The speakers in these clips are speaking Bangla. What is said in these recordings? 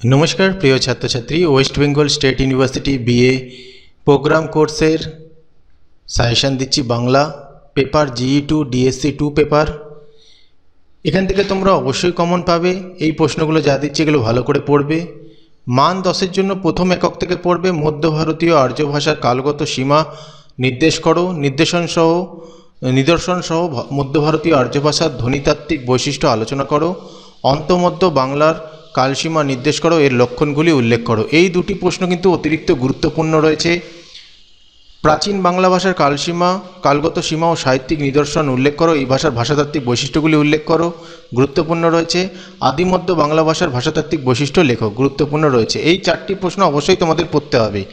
নমস্কার, প্রিয় ছাত্রছাত্রী, West Bengal State University BA program কোর্সের সাজেশান দিচ্ছি Bangla paper GE two DSC two paper এখান থেকে তোমরা অবশ্যই কমন পাবে। এই প্রশ্নগুলো যা দিচ্ছি এগুলো ভালো করে পড়বে। মান দশের জন্য প্রথম একক থেকে পড়বে। মধ্য ভারতীয় আর্য ভাষার কালগত সীমা নির্দেশ করো। নির্দেশন সহ, নিদর্শন সহ মধ্য ভারতীয় আর্য ভাষার ধ্বনিতাত্ত্বিক বৈশিষ্ট্য আলোচনা করো। অন্তমধ্য বাংলার কালসীমা নির্দেশ করো, এর লক্ষণগুলি উল্লেখ করো। এই দুটি প্রশ্ন কিন্তু অতিরিক্ত গুরুত্বপূর্ণ রয়েছে। প্রাচীন বাংলা ভাষার কালসীমা, কালগত সীমা ও সাহিত্যিক নিদর্শন উল্লেখ করো, এই ভাষার ভাষাতাত্ত্বিক বৈশিষ্ট্যগুলি উল্লেখ করো, গুরুত্বপূর্ণ রয়েছে। আদিমধ্য বাংলা ভাষার ভাষাতাত্ত্বিক বৈশিষ্ট্য লেখো, গুরুত্বপূর্ণ রয়েছে। এই চারটি প্রশ্ন অবশ্যই তোমাদের পড়তে হবে।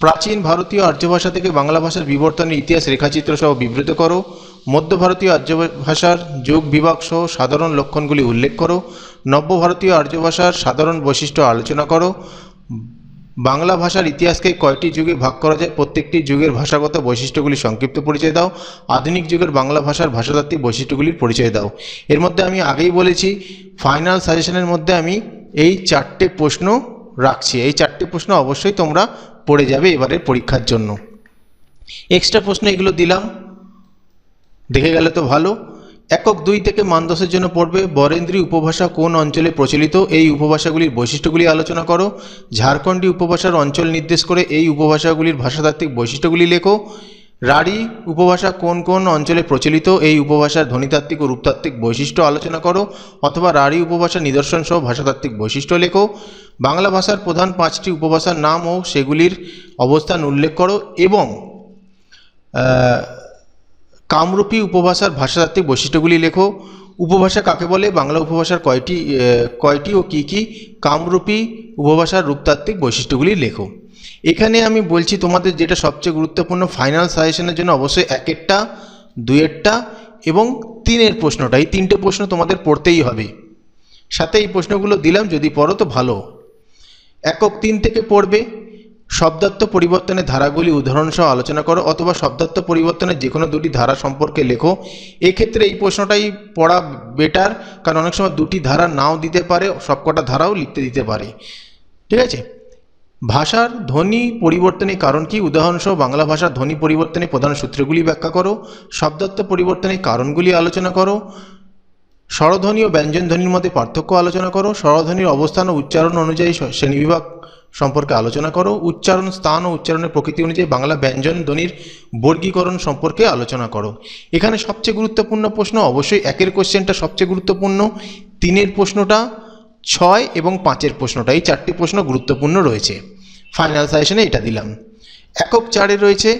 প্রাচীন ভারতীয় আর্য ভাষা থেকে বাংলা ভাষার বিবর্তনের ইতিহাস রেখাচিত্র সহ বিবৃত করো। মধ্য ভারতীয় আর্য ভাষার যোগ বিভাগ সহ সাধারণ লক্ষণগুলি উল্লেখ করো। নব্য ভারতীয় আর্য ভাষার সাধারণ বৈশিষ্ট্য আলোচনা করো। বাংলা ভাষার ইতিহাসকে কয়টি যুগে ভাগ করা যায়? প্রত্যেকটি যুগের ভাষাগত বৈশিষ্ট্যগুলি সংক্ষিপ্ত পরিচয় দাও। আধুনিক যুগের বাংলা ভাষার ভাষাতাত্ত্বিক বৈশিষ্ট্যগুলির পরিচয় দাও। এর মধ্যে আমি আগেই বলেছি ফাইনাল সাজেশনের মধ্যে আমি এই চারটে প্রশ্ন রাখছি। এই চারটে প্রশ্ন অবশ্যই তোমরা পড়ে যাবে এবারের পরীক্ষার জন্য। এক্সট্রা প্রশ্ন এগুলো দিলাম। দেখে গেলে তো ভালো। একক দুই থেকে মানদশের জন্য পড়বে বরেন্দ্রী উপভাষা কোন অঞ্চলে প্রচলিত? এই উপভাষাগুলির বৈশিষ্ট্যগুলি আলোচনা করো। ঝাড়খণ্ডী উপভাষার অঞ্চল নির্দেশ করে এই উপভাষাগুলির ভাষাতাত্ত্বিক বৈশিষ্ট্যগুলি লেখো। রাঢ়ী উপভাষা কোন কোন অঞ্চলে প্রচলিত? এই উপভাষার ধ্বনিতাত্ত্বিক ও রূপতাত্ত্বিক বৈশিষ্ট্য আলোচনা করো। অথবা রাঢ়ী উপভাষা নিদর্শন সহ ভাষাতাত্ত্বিক বৈশিষ্ট্য লেখো। বাংলা ভাষার প্রধান পাঁচটি উপভাষার নাম ও সেগুলির অবস্থান উল্লেখ করো এবং কামরূপী উপভাষার ভাষাতাত্ত্বিক বৈশিষ্ট্যগুলি লেখো। উপভাষা কাকে বলে? বাংলা উপভাষার কয়টি কয়টি ও কী কী? কামরূপী উপভাষার রূপতাত্ত্বিক বৈশিষ্ট্যগুলি লেখো। এখানে আমি বলছি তোমাদের যেটা সবচেয়ে গুরুত্বপূর্ণ ফাইনাল সাজেশনের জন্য অবশ্যই একেরটা দুয়েরটা এবং তিনের প্রশ্নটা। এই তিনটে প্রশ্ন তোমাদের পড়তেই হবে। সাথে এই প্রশ্নগুলো দিলাম, যদি পড়ো তো ভালো। একক তিন থেকে পড়বে। শব্দার্থ পরিবর্তনের ধারাগুলি উদাহরণসহ আলোচনা করো অথবা শব্দার্থ পরিবর্তনের যে কোনো দুটি ধারা সম্পর্কে লেখো। এক্ষেত্রে এই প্রশ্নটাই পড়া বেটার কারণ অনেক সময় দুটি ধারা নাও দিতে পারে, সবকটা ধারাও লিখতে দিতে পারে। ঠিক আছে? ভাষার ধ্বনি পরিবর্তনের কারণ কি? উদাহরণসহ বাংলা ভাষার ধ্বনি পরিবর্তনের প্রধান সূত্রগুলি ব্যাখ্যা করো। শব্দার্থ পরিবর্তনের কারণগুলি আলোচনা করো। স্বরধ্বনি ও ব্যঞ্জনধ্বনির মধ্যে পার্থক্য আলোচনা করো। স্বরধ্বনির অবস্থান ও উচ্চারণ অনুযায়ী শ্রেণীবিভাগ সম্পর্কে আলোচনা করো। উচ্চারণ স্থান ও উচ্চারণের প্রকৃতি অনুযায়ী বাংলা ব্যঞ্জন ধ্বনির বর্গীকরণ সম্পর্কে আলোচনা করো। এখানে সবচেয়ে গুরুত্বপূর্ণ প্রশ্ন অবশ্যই একের কোশ্চেনটা সবচেয়ে গুরুত্বপূর্ণ, তিনের প্রশ্নটা, ছয় এবং পাঁচের প্রশ্নটা, এই চারটি প্রশ্ন গুরুত্বপূর্ণ রয়েছে। ফাইনাল সাজেশনে এটা দিলাম। একক চারে রয়েছে।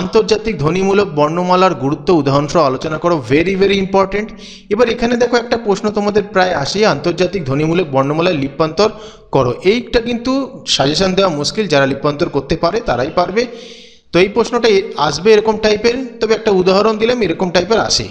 আন্তর্জাতিক ধ্বনিমূলক বর্ণমালার গুরুত্ব উদাহরণসহ আলোচনা করো। ভেরি ভেরি ইম্পর্টেন্ট এবার এখানে দেখো একটা প্রশ্ন তোমাদের প্রায় আসে আন্তর্জাতিক ধ্বনিমূলক বর্ণমালায় লিপ্যান্তর করো। এইটা কিন্তু সাজেশন দেওয়া মুশকিল। যারা লিপান্তর করতে পারে, তারাই পারবে। তো এই প্রশ্নটা আসবে এরকম টাইপের তবে একটা উদাহরণ দিলাম, এরকম টাইপের আসে।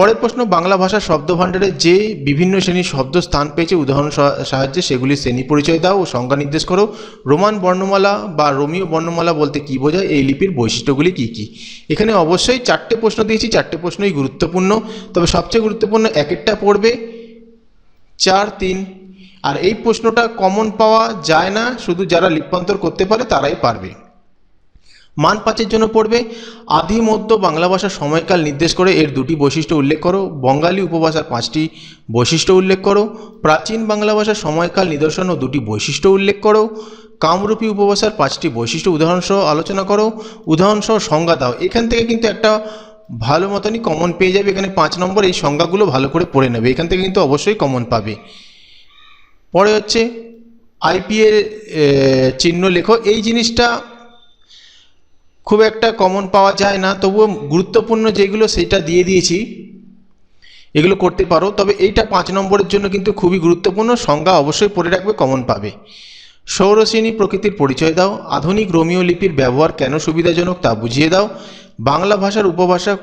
পরের প্রশ্ন, বাংলা ভাষার শব্দভাণ্ডারে যে বিভিন্ন শ্রেণির শব্দ স্থান পেয়েছে, উদাহরণ সাহায্যে সেগুলি শ্রেণি পরিচয় দাও ও সংজ্ঞা নির্দেশ করো। রোমান বর্ণমালা বা রোমীয় বর্ণমালা বলতে কী বোঝায়? এই লিপির বৈশিষ্ট্যগুলি কী কী? এখানে অবশ্যই চারটে প্রশ্ন দিয়েছি, চারটে প্রশ্নই গুরুত্বপূর্ণ। তবে সবচেয়ে গুরুত্বপূর্ণ এক একটা পড়বে। চার, তিন। আর এই প্রশ্নটা কমন পাওয়া যায় না, শুধু যারা লিপ্যান্তর করতে পারে তারাই পারবে। মান পাঁচের জন্য পড়বে। আদি মধ্য বাংলা ভাষার সময়কাল নির্দেশ করে এর দুটি বৈশিষ্ট্য উল্লেখ করো। বঙ্গালী উপভাষার পাঁচটি বৈশিষ্ট্য উল্লেখ করো। প্রাচীন বাংলা ভাষার সময়কাল নিদর্শন ও দুটি বৈশিষ্ট্য উল্লেখ করো। কামরূপী উপভাষার পাঁচটি বৈশিষ্ট্য উদাহরণসহ আলোচনা করো। উদাহরণসহ সংজ্ঞা দাও। এখান থেকে কিন্তু একটা ভালো মতনই কমন পেয়ে যাবে। এখানে পাঁচ নম্বর এই সংজ্ঞাগুলো ভালো করে পড়ে নেবে। এখান থেকে কিন্তু অবশ্যই কমন পাবে। পরে হচ্ছে আইপিএর চিহ্ন লেখো। এই জিনিসটা খুব একটা কমন পাওয়া যায় না। তবুও গুরুত্বপূর্ণ যেগুলো সেটা দিয়ে দিয়েছি। এগুলো করতে পারো। তবে এইটা পাঁচ নম্বরের জন্য কিন্তু খুবই গুরুত্বপূর্ণ। সংজ্ঞা অবশ্যই পড়ে রাখবে কমন পাবে। সৌরশ্রেণী প্রকৃতির পরিচয় দাও। আধুনিক রোমিও লিপির ব্যবহার কেন সুবিধাজনক তা বুঝিয়ে দাও। বাংলা ভাষার উপভাষা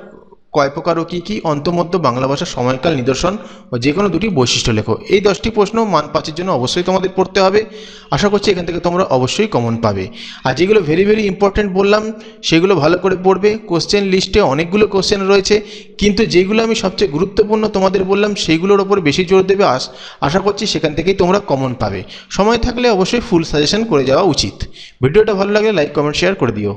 কয় প্রকার ও কী কী? অন্তমধ্য বাংলা ভাষার সময়কাল নিদর্শন ও যে কোনো দুটি বৈশিষ্ট্য লেখো। এই দশটি প্রশ্ন মান পাঁচের জন্য অবশ্যই তোমাদের পড়তে হবে। আশা করছি এখান থেকে তোমরা অবশ্যই কমন পাবে। আর যেগুলো ভেরি ভেরি ইম্পর্ট্যান্ট বললাম, সেগুলো ভালো করে পড়বে। কোশ্চেন লিস্টে অনেকগুলো কোশ্চেন রয়েছে। কিন্তু যেগুলো আমি সবচেয়ে গুরুত্বপূর্ণ তোমাদের বললাম সেইগুলোর ওপর বেশি জোর দেবে আস, আশা করছি সেখান থেকেই তোমরা কমন পাবে। সময় থাকলে অবশ্যই ফুল সাজেশন করে যাওয়া উচিত। ভিডিওটা ভালো লাগলে লাইক কমেন্ট শেয়ার করে দিও।